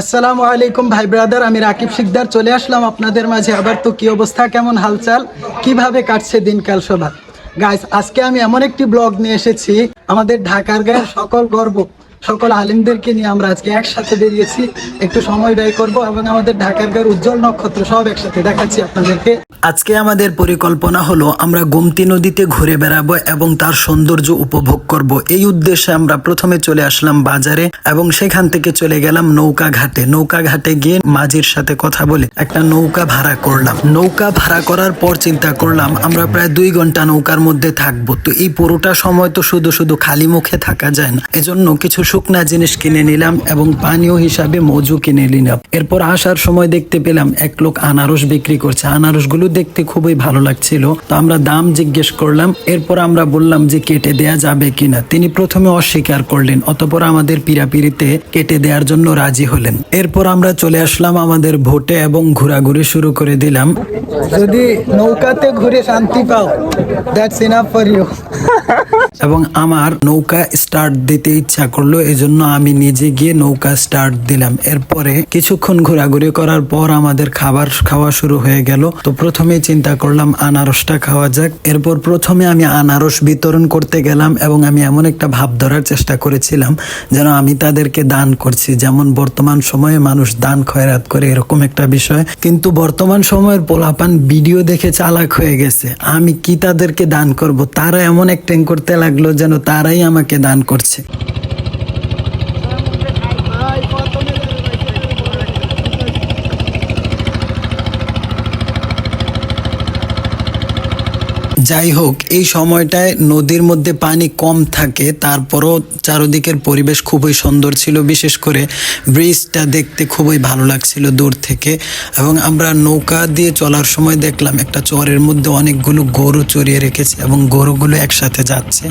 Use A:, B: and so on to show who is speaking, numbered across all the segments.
A: আসসালামু আলাইকুম, ভাই ব্রাদার, আমি রাকিব শিকদার। চলে আসলাম আপনাদের মাঝে। আবার তো কি অবস্থা, কেমন হালচাল, কীভাবে কাটছে দিনকাল সভা গাইস আজকে আমি এমন একটি ব্লগ নিয়ে এসেছি, আমাদের ঢাকার গায়ে সকল গর্ব। সকল আলিমদেরকে নিয়ে আমরা আজকে একসাথে বেরিয়েছি। একটু সময় ব্যয় করব এবং আমাদের ঢাকার গায়ের উজ্জ্বল নক্ষত্র সব একসাথে দেখাচ্ছি আপনাদেরকে। আজকে আমাদের পরিকল্পনা হলো, আমরা গোমতী নদীতে ঘুরে বেড়াবো এবং তার সৌন্দর্য উপভোগ করব। এই উদ্দেশ্যে আমরা প্রথমে চলে আসলাম বাজারে এবং সেখান থেকে চলে গেলাম নৌকা ঘাটে। নৌকা ঘাটে গিয়ে মাঝির সাথে কথা বলে একটা নৌকা ভাড়া করলাম। নৌকা ভাড়া করার পর চিন্তা করলাম, আমরা প্রায় দুই ঘণ্টা নৌকার মধ্যে থাকব। তো এই পুরোটা সময় তো শুধু শুধু খালি মুখে থাকা যায় না। এজন্য কিছু শুকনা জিনিস কিনে নিলাম এবং পানীয় হিসাবে মজু কিনে নিলাম। এরপর আসার সময় দেখতে পেলাম এক লোক আনারস বিক্রি করছে। আনারসগুলো দেখতে খুবই ভালো লাগছিল। তো আমরা দাম জিজ্ঞেস করলাম। এরপর আমরা বললাম যে কেটে দেয়া যাবে কিনা। তিনি প্রথমে অস্বীকার করলেন অতপর আমাদের পিরাপিরিতে কেটে দেওয়ার জন্য রাজি হলেন। এরপর আমরা চলে আসলাম আমাদের ভোটে এবং ঘোরাঘুরি শুরু করে দিলাম। যদি নৌকাতে ঘুরে শান্তি পাও দ্যাটস ইনাফ ফর ইউ এবং আমার নৌকা স্টার্ট দিতে ইচ্ছা করল এজন্য আমি নিজে গিয়ে নৌকা স্টার্ট দিলাম। এরপরে কিছুক্ষণ ঘোরাঘুরি করার পর আমাদের খাবার খাওয়া শুরু হয়ে গেল। তো প্রথমে চিন্তা করলাম, আনারসটা খাওয়া যাক। এরপর প্রথমে আমি আনারস বিতরণ করতে গেলাম এবং আমি এমন একটা ভাব ধরার চেষ্টা করেছিলাম যেন আমি তাদেরকে দান করছি। যেমন বর্তমান সময়ে মানুষ দান খয়রাত করে এরকম একটা বিষয়। কিন্তু বর্তমান সময়ের পোলাপান ভিডিও দেখে চালাক হয়ে গেছে। আমি কি তাদেরকে দান করব? তারা এমন অ্যাক্টিং করতে লাগল যেন তারাই আমাকে দান করছে। যাই হোক, এই সময়টায় নদীর মধ্যে পানি কম থাকে, তারপরও চারদিকের পরিবেশ খুবই সুন্দর ছিল, বিশেষ করে ব্রিজটা দেখতে খুবই ভালো লাগছিল দূর থেকে। এবং আমরা নৌকা দিয়ে চলার সময় দেখলাম একটা চরের মধ্যে অনেকগুলো গরু চড়িয়ে রেখেছে এবং গরুগুলো একসাথে যাচ্ছে।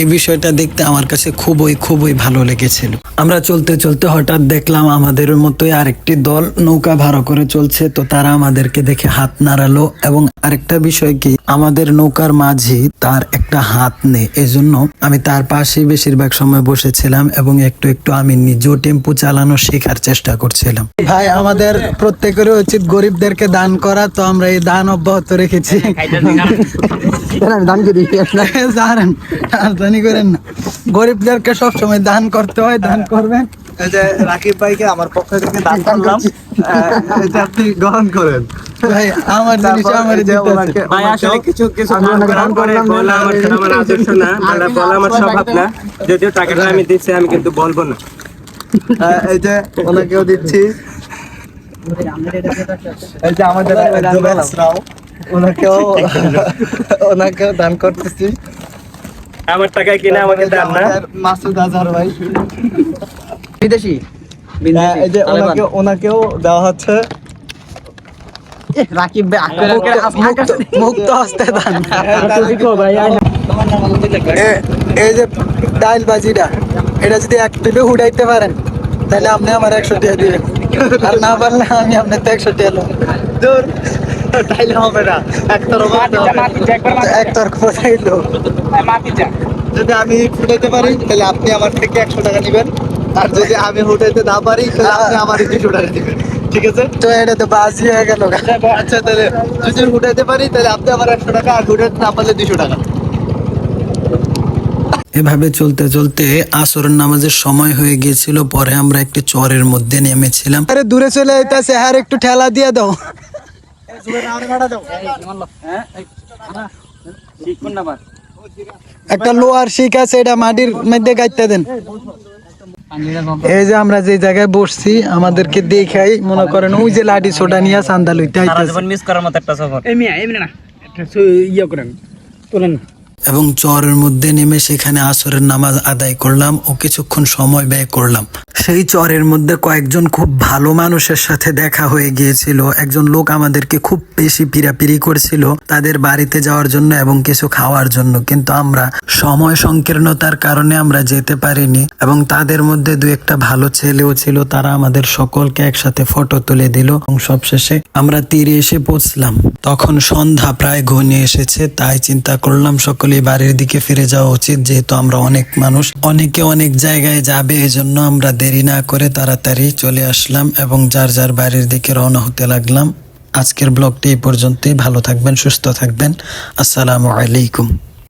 A: এই বিষয়টা দেখতে আমার কাছে খুবই খুবই ভালো লেগেছিল। আমরা চলতে চলতে হঠাৎ দেখলাম আমাদের মতোই আরেকটি দল নৌকা ভাড়া করে চলছে, তো তারা আমাদেরকে দেখে হাত নাড়ালো। এবং আরেকটা বিষয় কি, আমাদের নৌকার মাঝি তার একটা হাত নেই। এজন্য আমি তার পাশেই বেশিরভাগ সময় বসেছিলাম এবং একটু একটু আমি নিজেও টেম্পু চালানো শেখার চেষ্টা করছিলাম। ভাই, আমাদের প্রত্যেকের উচিত গরিবদেরকে দান করা, তো আমরা এই দান অব্যাহত রেখেছি। জানেন করেন না। গরিবদেরকে সবসময় দান করতে হয়, দান করবেন।
B: যে রাকিব ভাইকে আমার পক্ষ থেকে দান করলাম। আহ, এটা আপনি গ্রহণ করেন।
A: ভাই আমার জিনিস আমার
B: এই যে ওনাকে-
C: ভাই আসলে কিছু কিছু দান
B: ওনাকে
C: করার
B: দান
C: পরে
B: করলাম,
C: বলা আমার আমার আদর্শ না। বলা বলা আমার স্বভাব না। যদিও টাকাটা আমি দিচ্ছি আমি কিন্তু বলব না।
B: আহ, এই যে ওনাকেও দিচ্ছি। এই যে আমাদের ওনাকেও ওনাকেও দান করতেছি।
C: আমার টাকায় কিনে আমাকে
B: এই যে
C: দান না।
B: মাসুদ আজহার ভাই।
D: বিদেশি?
B: এই যে ওনাকে ওনাকেও দেওয়া হচ্ছে।
D: রাকিব
A: মুক্ত- মুক্ত হস্তে দান এই যে ডাইল বাজিটা এটা যদি এক টিপে উড়াইতে পারেন তাহলে আপনি আমার একশো টাকা দিবেন। আর না পারলে আমি আপনার তো একশো টাকা।
B: দূর তাইলে হবে না। একতরফা
A: বোঝাইলো
B: যদি আমি ফুটাইতে পারি তাহলে আপনি আমার থেকে একশো টাকা নেবেন। আর যদি আমি ফুটাইতে না পারি তাহলে আপনি আমার দুশো টাকা দিবেন ঠিক আছে?
A: তো এটা তো বাজি হয়ে গেল।
B: আচ্ছা তাহলে যদি পারি তাহলে আপনি আমার একশো টাকা আর না পারলে দুশো টাকা।
A: এভাবে চলতে চলতে আসরের নামাজের সময় হয়ে গিয়েছিল। পরে আমরা একটি চরের মধ্যে নেমেছিলাম। আরে দূরে চলে যাইতেছে আর একটু ঠেলা দিয়ে দাও। একটা লোহার শিখ আছে এটা মাটির মধ্যে গাইতে দেন। এই যে আমরা যে জায়গায় বসছি আমাদেরকে দেখাই মনে করেন ওই যে লাঠি ছোটা নিয়ে চান্দা লইতে
C: মিস করার মতো একটা সফর।
D: এমনি না ইয়ে করেন তোলেন
A: এবং চরের মধ্যে নেমে সেখানে আসরের নামাজ আদায় করলাম ও কিছুক্ষণ সময় ব্যয় করলাম। সেই চরের মধ্যে কয়েকজন খুব ভালো মানুষের সাথে দেখা হয়ে গিয়েছিল। একজন লোক আমাদেরকে খুব বেশি পিরাপিরি করছিল তাদের বাড়িতে যাওয়ার জন্য এবং কিছু খাওয়ার জন্য। কিন্তু আমরা সময় সংকীর্ণতার কারণে আমরা যেতে পারিনি এবং তাদের মধ্যে দু একটা ভালো ছেলেও ছিল। তারা আমাদের সকলকে একসাথে ফটো তুলে দিল এবং সবশেষে আমরা তীরে এসে পৌঁছলাম। তখন সন্ধ্যা প্রায় ঘনিয়ে এসেছে, তাই চিন্তা করলাম সকলে সকলেই বাড়ির দিকে ফিরে যাওয়া উচিত, যেহেতু আমরা অনেক মানুষ। অনেকে অনেক জায়গায় যাবে এই জন্য আমরা দেরি না করে তাড়াতাড়ি চলে আসলাম এবং যার যার বাড়ির দিকে রওনা হতে লাগলাম। আজকের ব্লগটি এই পর্যন্তই, ভালো থাকবেন, সুস্থ থাকবেন। আসসালামু আলাইকুম।